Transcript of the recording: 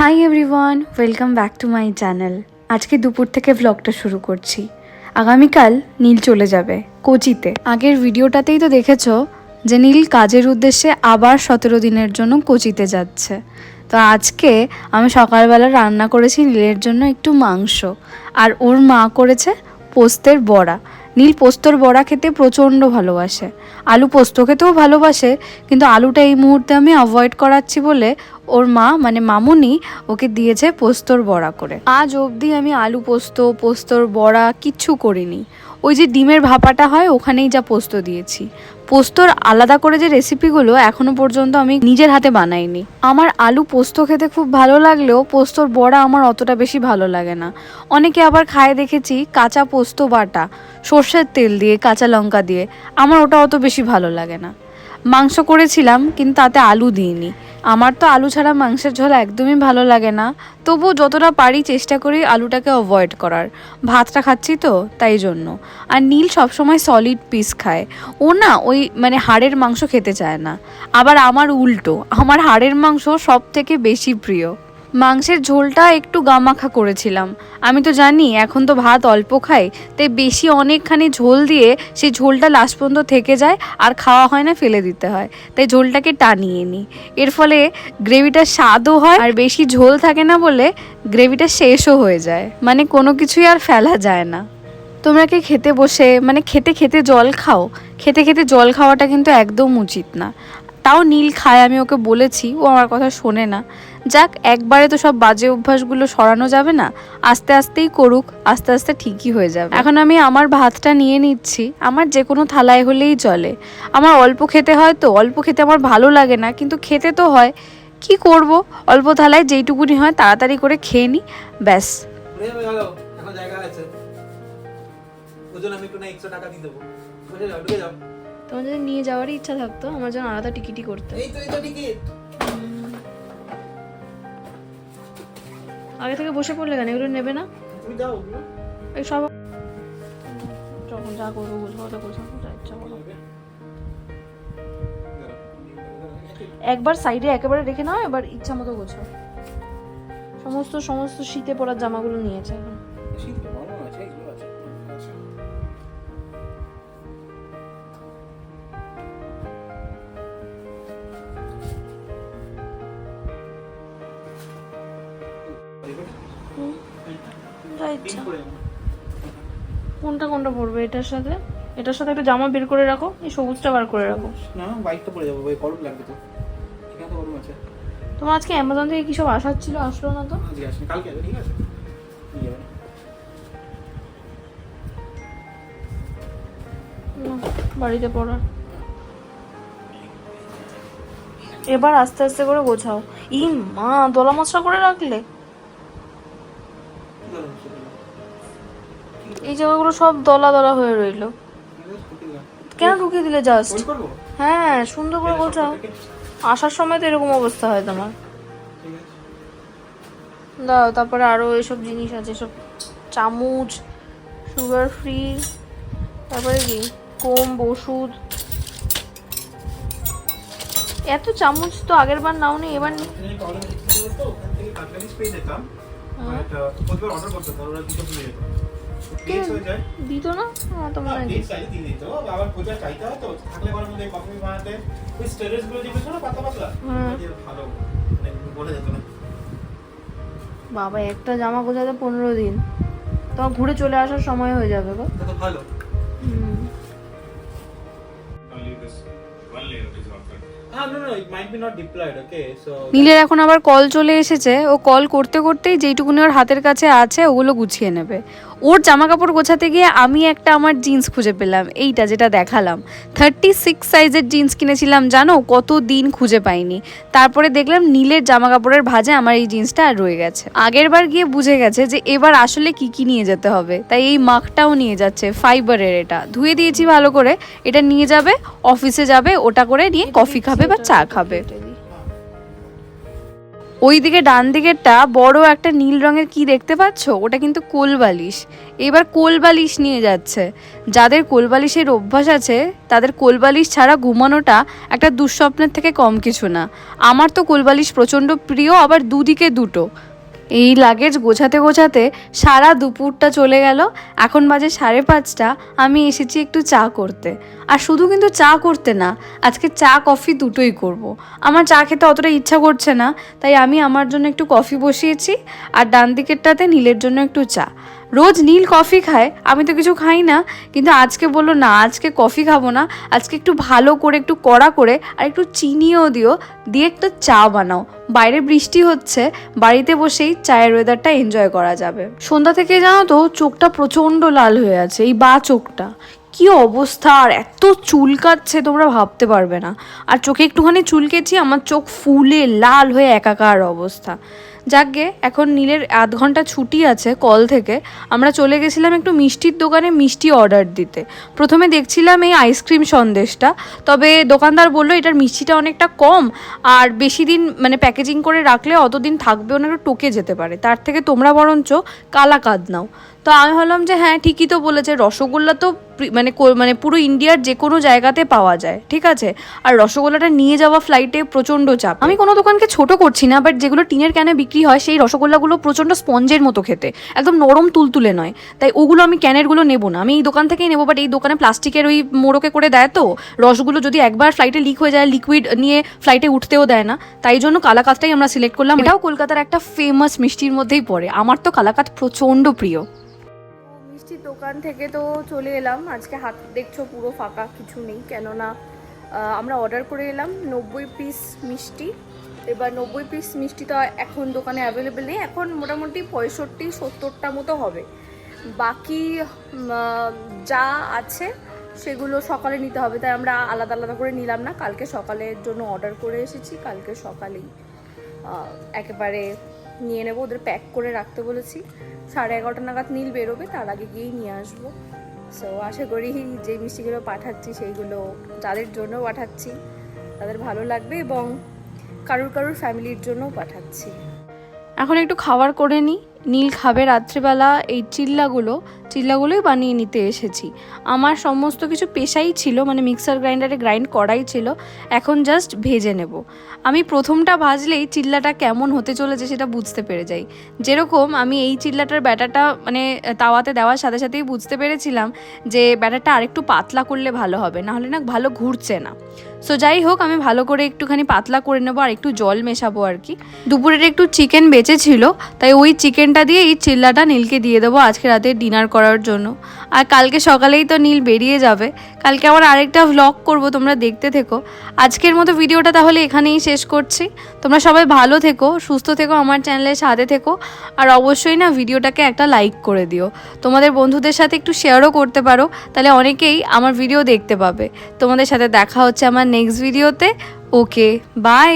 Hi everyone welcome back to my channel আজকে দুপুর থেকে ভ্লগটা শুরু করছি। আগামীকাল নীল চলে যাবে, কোচিতে। আগের ভিডিওটাতেই তো দেখেছ যে নীল কাজের উদ্দেশ্যে আবার সতেরো দিনের জন্য কোচিতে যাচ্ছে। তো আজকে আমি সকালবেলা রান্না করেছি নীলের জন্য একটু মাংস, আর ওর মা করেছে পোস্তের বড়া। নীল পোস্তর বড়া খেতে প্রচণ্ড ভালোবাসে। আলু পোস্ত খেতেও ভালোবাসে, কিন্তু আলুটা এই মুহূর্তে আমি অ্যাভয়েড করাচ্ছি বলে ওর মা মানে মামুনি, ওকে দিয়েছে পোস্তর বড়া করে। আজ অবধি আমি আলু পোস্ত, পোস্তর বড়া কিচ্ছু করিনি। ওই যে ডিমের ভাপাটা হয়, ওখানেই যা পোস্ত দিয়েছি। পোস্তর আলাদা করে যে রেসিপিগুলো এখনও পর্যন্ত আমি নিজের হাতে বানাইনি। আমার আলু পোস্ত খেতে খুব ভালো লাগলেও পোস্তর বড়া আমার অতটা বেশি ভালো লাগে না। অনেকে আবার খায় দেখেছি, কাঁচা পোস্ত বাটা, সর্ষের তেল দিয়ে, কাঁচা লঙ্কা দিয়ে, আমার ওটা অত বেশি ভালো লাগে না। মাংস করেছিলাম, কিন্তু তাতে আলু দিইনি। আমার তো আলু ছাড়া মাংসের ঝোল একদমই ভালো লাগে না। তবুও যতটা পারি চেষ্টা করি আলুটাকে অ্যাভয়েড করার। ভাতটা খাচ্ছি তো, তাই জন্য। আর নীল সবসময় সলিড পিস খায়। ও না ওই মানে হাড়ের মাংস খেতে চায় না। আবার আমার উল্টো, আমার হাড়ের মাংস সব থেকে বেশি প্রিয়। মাংসের ঝোলটা একটু গামাখা করেছিলাম। আমি তো জানি, এখন তো ভাত অল্প খাই, তাই বেশি অনেকখানি ঝোল দিয়ে সেই ঝোলটা লাস্ট পর্যন্ত থেকে যায় আর খাওয়া হয় না, ফেলে দিতে হয়। তাই ঝোলটাকে টানিয়ে নিই। এর ফলে গ্রেভিটা স্বাদও হয় আর বেশি ঝোল থাকে না বলে গ্রেভিটা শেষও হয়ে যায়। মানে কোনো কিছুই আর ফেলা যায় না। তোমরা কি খেতে বসে মানে খেতে খেতে জল খাও? খেতে খেতে জল খাওয়াটা কিন্তু একদম উচিত না। তাও নীল খায়, আমি ওকে বলেছি, ও আমার কথা শোনে না। যাক একবারে তো সব বাজে অভ্যাসগুলো সরানো যাবে না। আস্তে আস্তেই করুক আস্তে আস্তে ঠিকই হয়ে যাবে। এখন আমি আমার ভাতটা নিয়ে নিচ্ছি। আমার যে কোনো থালায় হলেই চলে। আমার অল্প খেতে হয় তো অল্প খেতে আমার ভালো লাগে না কিন্তু খেতে তো হয়। কি করব? অল্প থালায় যেইটুকুনি হয় তাড়াতাড়ি করে খেয়ে নিই ব্যাস। তোমার যদি নিয়ে যাওয়ারই ইচ্ছা থাকতো আমার জন্য আলাদা টিকিটই করতে। এই তো এই তো টিকিট। আগে থেকে বসে পড়লে কেন? এগুলো নেবে না? এই সব যখন যা করব বুঝব তো গোছাবো যা ইচ্ছা করো। একবার সাইডে একেবারে রেখে নাও এবার ইচ্ছা মতো গোছাও। সমস্ত সমস্ত শীতে পরার জামাগুলো নিয়েছে এখন। ইচ্ছা দাও। কোনটা কোনটা পরবে? এটার সাথে? এটার সাথে একটা জামা বের করে রাখো এই সবুজটা বার করে রাখো। না বাইকটা পড়ে যাব গরম লাগবে তো। এখানে তো গরম আছে। তোমার আজকে অ্যামাজন থেকে কি সব আসার ছিল? আসলো না তো? আজকে আসেনি কালকে আসবে ঠিক আছে। বাড়িতে পড়ার এবার আস্তে আস্তে করে গোছাও। ই মা দলা মশলা করে রাখলে? এই জায়গাগুলো সব দলা দলা হয়ে রইল। কেন ঢুকিয়ে দিলে জাস্ট হ্যাঁ সুন্দর করে গোছাও। আসার সময় তো এরকম অবস্থা হয় তোমার। দাও তারপরে আরও এসব জিনিস আছে সব চামচ সুগার ফ্রি তারপরে কি? কোম ওষুধ। এত চামচ তো আগের বার নাও নি এবার নি- এখানে প্রবলেম হচ্ছে কি বলতো ওখান থেকে কাটলারিজ পেয়ে যেতাম। বাট প্রতিবার অর্ডার করতে ওরা দিতে দিত না? তো মনে হয় প্লেস চাইলে দিয়ে দিত। আবার পূজা চাইতে হয় তো। থাকলে ঘরের মধ্যে কফি বানাতে। ওই স্টেরেজগুলো যে না পাতলা পাতলা। হুম। ওটা দিয়ে ভালো। মানে বলে যেত না। বাবা একটা জামা গোছাতে পনেরো দিন। তোমার ঘুরে চলে আসার সময় হয়ে যাবে গো। ভালো। হুম। নীলের এখন আবার কল চলে এসেছে। ও কল করতে করতেই যেইটুকুনি ওর হাতের কাছে আছে, ওগুলো গুছিয়ে নেবে। ওর জামা কাপড় গোছাতে গিয়ে আমি একটা আমার জিন্স খুঁজে পেলাম, এইটা যেটা দেখালাম। থার্টি সিক্স সাইজের জিন্স কিনেছিলাম, জানো? কত দিন খুঁজে পাইনি। তারপরে দেখলাম নীলের জামা কাপড়ের ভাজে আমার এই জিন্সটা আর রয়ে গেছে। আগের বার গিয়ে বুঝে গেছে যে এবার আসলে কি কি নিয়ে যেতে হবে। তাই এই মাখটাও নিয়ে যাচ্ছে ফাইবারের এটা। ধুয়ে দিয়েছি ভালো করে, এটা নিয়ে যাবে অফিসে যাবে ওটা করে নিয়ে কফি খাবে বা চা খাবে। ওই দিকে ডান দিকেরটা বড় একটা নীল রঙের কি দেখতে পাচ্ছ? ওটা কিন্তু কোল বালিশ। এবার কোল বালিশ নিয়ে যাচ্ছে। যাদের কোল বালিশের অভ্যাস আছে তাদের কোল বালিশ ছাড়া ঘুমানোটা একটা দুঃস্বপ্নের থেকে কম কিছু না। আমার তো কোল বালিশ প্রচণ্ড প্রিয় আবার দুদিকে দুটো। এই লাগেজ গোছাতে গোছাতে সারা দুপুরটা চলে গেল। এখন বাজে সাড়ে পাঁচটা, আমি এসেছি একটু চা করতে। আর শুধু কিন্তু চা করতে না, আজকে চা, কফি দুটোই করব। আমার চা খেতে অতটা ইচ্ছা করছে না, তাই আমি আমার জন্য একটু কফি বসিয়েছি, আর ডান দিকেরটাতে নীলের জন্য একটু চা। রোজ নীল কফি খায়, আমি তো কিছু খাই না। কিন্তু আজকে বলল, না, আজকে কফি খাব না। আজকে একটু ভালো করে, একটু কড়া করে, আর একটু চিনিও দিও। দিয়ে একটু চা বানাও। বাইরে বৃষ্টি হচ্ছে, বাড়িতে বসেই চায়ের ওয়েদারটা এনজয় করা যাবে। সন্ধ্যা থেকে জানো তো, চোখটা প্রচণ্ড লাল হয়ে আছে, এই বা চোখটা। কি অবস্থা, আর এত চুলকাচ্ছে তোমরা ভাবতে পারবে না। আর চোখে একটুখানি চুলকেছি আমার চোখ ফুলে লাল হয়ে একাকার অবস্থা। যাকগে, এখন নীলের আধ ঘণ্টা ছুটি আছে কল থেকে। আমরা চলে গেছিলাম একটু মিষ্টির দোকানে মিষ্টি অর্ডার দিতে। প্রথমে দেখছিলাম এই আইসক্রিম সন্দেশটা, তবে দোকানদার বলল এটার মিষ্টিটা অনেকটা কম, আর বেশি দিন মানে প্যাকেজিং করে রাখলে অতদিন থাকবেও না, একটু টোকে যেতে পারে। তার থেকে তোমরা বরঞ্চ কালাকাদ নাও। তো আমি ভাবলাম যে হ্যাঁ ঠিকই তো বলেছে। রসগোল্লা তো মানে মানে পুরো ইন্ডিয়ার যে কোনো জায়গাতে পাওয়া যায়, ঠিক আছে? আর রসগোল্লাটা নিয়ে যাওয়া ফ্লাইটে প্রচণ্ড চাপ। আমি কোনো দোকানকে ছোট করছি না বাট যেগুলো টিনের ক্যানে বিক্রি হয়, সেই রসগোল্লাগুলো প্রচণ্ড স্পঞ্জের মতো খেতে। একদম নরম তুলতুলে নয়। তাই ওগুলো আমি ক্যানেরগুলো নেব না। আমি এই দোকান থেকেই নেব বাট এই দোকানে প্লাস্টিকের ওই মোড়কে করে দেয় তো। রসগুলো যদি একবার ফ্লাইটে লিক হয়ে যায় লিকুইড নিয়ে ফ্লাইটে উঠতেও দেয় না। তাই জন্য কালাকাতটাই আমরা সিলেক্ট করলাম। এটাও কলকাতার একটা ফেমাস মিষ্টির মধ্যেই পড়ে। আমার তো কালাকাত প্রচণ্ড প্রিয়। দোকান থেকে তো চলে এলাম। আজকে হাত দেখছ পুরো ফাঁকা, কিছু নেই। কেননা আমরা অর্ডার করে এলাম নব্বই পিস মিষ্টি। এবার নব্বই পিস মিষ্টি তো এখন দোকানে অ্যাভেলেবেল নেই। এখন মোটামুটি পঁয়ষট্টি, সত্তরটা মতো হবে। বাকি যা আছে সেগুলো সকালে নিতে হবে। তাই আমরা আলাদা আলাদা করে নিলাম না। কালকে সকালের জন্য অর্ডার করে এসেছি। কালকে সকালেই একেবারে নিয়ে নেব। ওদের প্যাক করে রাখতে বলেছি। সাড়ে এগারোটা নাগাদ নীল বেরোবে, তার আগে গিয়েই নিয়ে আসব। সো আশা করি যে মিষ্টিগুলো পাঠাচ্ছি, সেইগুলো যাদের জন্য পাঠাচ্ছি, তাদের ভালো লাগবে এবং কারুর কারুর ফ্যামিলির জন্যও পাঠাচ্ছি। এখন একটু খাবার করে নিই। নীল খাবে রাত্রিবেলা এই চিল্লাগুলো, চিল্লাগুলোই বানিয়ে নিতে এসেছি। আমার সমস্ত কিছু পেশাই ছিল মানে মিক্সার গ্রাইন্ডারে গ্রাইন্ড করাই ছিল, এখন জাস্ট ভেজে নেব। আমি প্রথমটা ভাজলেই চিল্লাটা কেমন হতে চলেছে সেটা বুঝতে পেরে যাই। যেরকম আমি এই চিল্লাটার ব্যাটাটা মানে তাওয়াতে দেওয়ার সাথে সাথেই বুঝতে পেরেছিলাম যে ব্যাটারটা আরেকটু পাতলা করলে ভালো হবে, না হলে না ভালো ঘুরছে না। সো যাই হোক, আমি ভালো করে একটুখানি পাতলা করে নেব আর একটু জল মেশাবো আর কি। দুপুরের একটু চিকেন বেঁচে ছিল তাই ওই চিকেনটা দিয়ে এই চিল্লাটা নীলকে দিয়ে দেবো আজকে রাতে ডিনার করার জন্য। আর কালকে সকালেই তো নীল বেরিয়ে যাবে। কালকে আবার আরেকটা ভ্লগ করব, তোমরা দেখতে থেকো। আজকের মতো ভিডিওটা তাহলে এখানেই শেষ করছি। তোমরা সবাই ভালো থেকো, সুস্থ থেকো, আমার চ্যানেলের সাথে থেকো। আর অবশ্যই না ভিডিওটাকে একটা লাইক করে দিও। তোমাদের বন্ধুদের সাথে একটু শেয়ারও করতে পারো, তাহলে অনেকেই আমার ভিডিও দেখতে পাবে। তোমাদের সাথে দেখা হচ্ছে আমার নেক্সট ভিডিওতে ওকে বাই